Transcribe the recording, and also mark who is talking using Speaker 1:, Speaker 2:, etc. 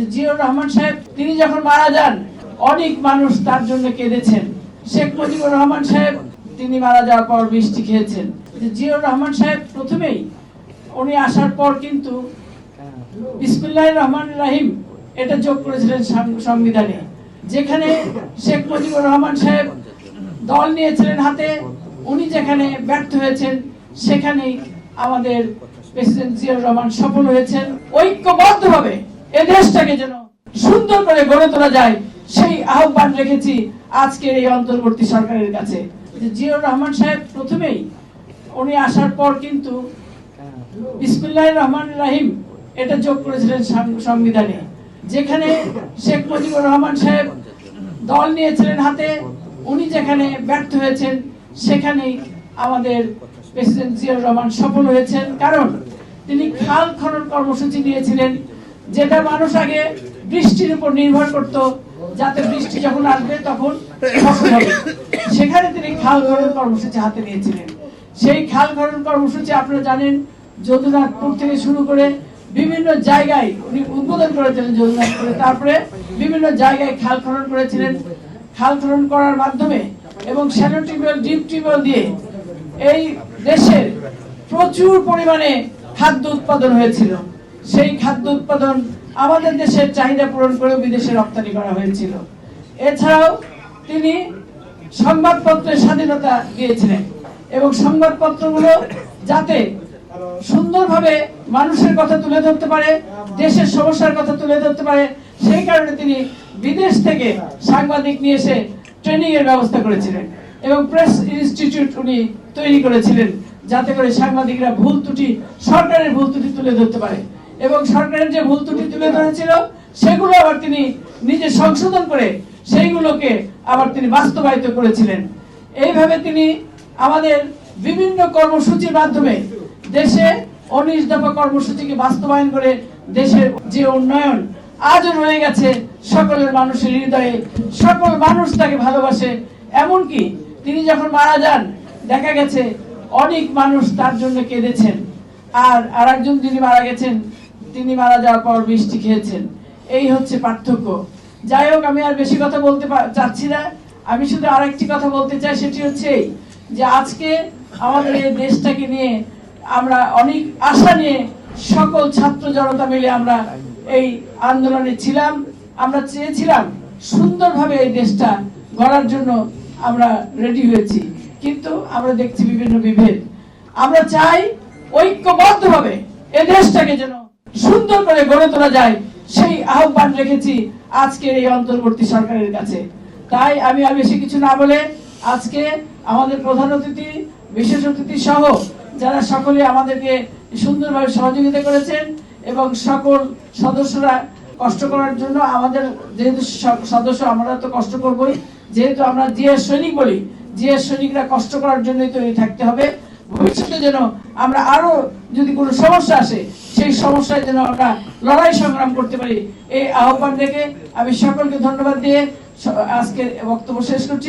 Speaker 1: যে জিয়াউর রহমান সাহেব, তিনি যখন মারা যান, অনেক মানুষ তার জন্য কেঁদেছেন। শেখ মুজিবুর রহমান সাহেব, তিনি মারা যাওয়ার পর বৃষ্টি খেয়েছেন। যে জিয়াউর রহমান সাহেব প্রথমেই, উনি আসার পর কিন্তু বিসমুল্লাহ রহমান রাহিম এটা যোগ করেছিলেন সংবিধানে। যেখানে শেখ মুজিবুর রহমান সাহেব দল নিয়েছিলেন হাতে, উনি যেখানে ব্যর্থ হয়েছেন, সেখানেই আমাদের প্রেসিডেন্ট জিয়াউর রহমান সফল হয়েছেন। ঐক্যবদ্ধভাবে এ দেশটাকে যেন সুন্দর করে গড়ে তোলা যায়, সেই আহ্বান রেখেছি আজকের এই অন্তর্বর্তী সরকারের কাছে। জিয়াউর রহমান সাহেব প্রথমেই উনি আসার পর কিন্তু বিসমুল্লাহ রহমান রাহিম এটা যোগ করেছিলেন সংবিধানে। যেখানে শেখ মুজিবুর রহমান সাহেব দল নিয়েছিলেন হাতে, উনি যেখানে ব্যর্থ হয়েছেন, সেখানেই আমাদের প্রেসিডেন্ট জিয়াউর রহমান সফল হয়েছেন। কারণ তিনি খাল খনন কর্মসূচি নিয়েছিলেন যেটা মানুষ আগে বৃষ্টির উপর নির্ভর করত, যাতে বৃষ্টি যখন আসবে তখন সেখানে তিনি খাল খনন কর্মসূচি হাতে নিয়েছিলেন। সেই খাল খনন কর্মসূচি আপনারা জানেন, যদুনাথপুর থেকে শুরু করে বিভিন্ন জায়গায় উনি উদ্বোধন করেছিলেন যদুনাথপুরে। তারপরে বিভিন্ন জায়গায় খাল খনন করেছিলেন। খাল খনন করার মাধ্যমে এবং শ্যালো টিউবওয়েল, ডিপ টিউবওয়েল দিয়ে এই দেশের প্রচুর পরিমাণে খাদ্য উৎপাদন হয়েছিল। সেই খাদ্য উৎপাদন আমাদের দেশের চাহিদা পূরণ করে বিদেশে রপ্তানি করা হয়েছিল। এছাড়াও তিনি সংবাদপত্রের স্বাধীনতা দিয়েছিলেন এবং সংবাদপত্রগুলো যাতে সুন্দরভাবে মানুষের কথা তুলে ধরতে পারে, দেশের সমস্যার কথা তুলে ধরতে পারে, সেই কারণে তিনি বিদেশ থেকে সাংবাদিক নিয়ে এসে ট্রেনিং এর ব্যবস্থা করেছিলেন এবং প্রেস ইনস্টিটিউট উনি তৈরি করেছিলেন যাতে করে সাংবাদিকরা ভুল ত্রুটি, সরকারের ভুল ত্রুটি তুলে ধরতে পারে। এবং সরকারের যে ভুল ত্রুটি তুলে ধরেছিল, সেগুলো আবার তিনি নিজে সংশোধন করে সেইগুলোকে আবার তিনি বাস্তবায়িত করেছিলেন। এইভাবে তিনি আমাদের বিভিন্ন কর্মসূচির মাধ্যমে দেশে উনিশ দফা কর্মসূচিকে বাস্তবায়ন করে দেশের যে উন্নয়ন, আজও রয়ে গেছে সকলের মানুষের হৃদয়ে। সকল মানুষ তাকে ভালোবাসে। এমনকি তিনি যখন মারা যান, দেখা গেছে অনেক মানুষ তার জন্য কেঁদেছেন। আর আরেকজন যিনি মারা গেছেন তিনি মারা যাওয়ার পর বৃষ্টি খেয়েছেন। এই হচ্ছে পার্থক্য। যাই হোক, আমি আর বেশি কথা বলতে চাচ্ছি না। আমি শুধু আরেকটি কথা বলতে চাই, সেটি হচ্ছে যে আজকে আমাদের এই দেশটাকে নিয়ে আমরা অনেক আশা নিয়ে সকল ছাত্র জনতা মিলে আমরা এই আন্দোলনে ছিলাম। আমরা চেয়েছিলাম সুন্দরভাবে এই দেশটা গড়ার জন্য আমরা রেডি হয়েছি। কিন্তু আমরা দেখছি বিভিন্ন বিভেদ। আমরা চাই ঐক্যবদ্ধভাবে এ দেশটাকে যেন সুন্দর করে গড়ে তোলা যায়, সেই আহ্বান রেখেছি আজকের এই অন্তর্বর্তী সরকারের কাছে। তাই আমি আর বেশি কিছু না বলে আজকে আমাদের প্রধান অতিথি, বিশেষ অতিথি সহ যারা সকলে আমাদেরকে সুন্দরভাবে সহযোগিতা করেছেন এবং সকল সদস্যরা কষ্ট করার জন্য আমাদের যেহেতু সদস্য আমরা তো কষ্ট করবই, যেহেতু আমরা জিএস সৈনিক বলি জিএস সৈনিকরা কষ্ট করার জন্যই তৈরি থাকতে হবে। ভবিষ্যতে যেন আমরা আরও যদি কোনো সমস্যা আসে সেই সমস্যায় যেন আমরা লড়াই সংগ্রাম করতে পারি। এই আহ্বান রেখে আমি সকলকে ধন্যবাদ দিয়ে আজকে বক্তব্য শেষ করছি।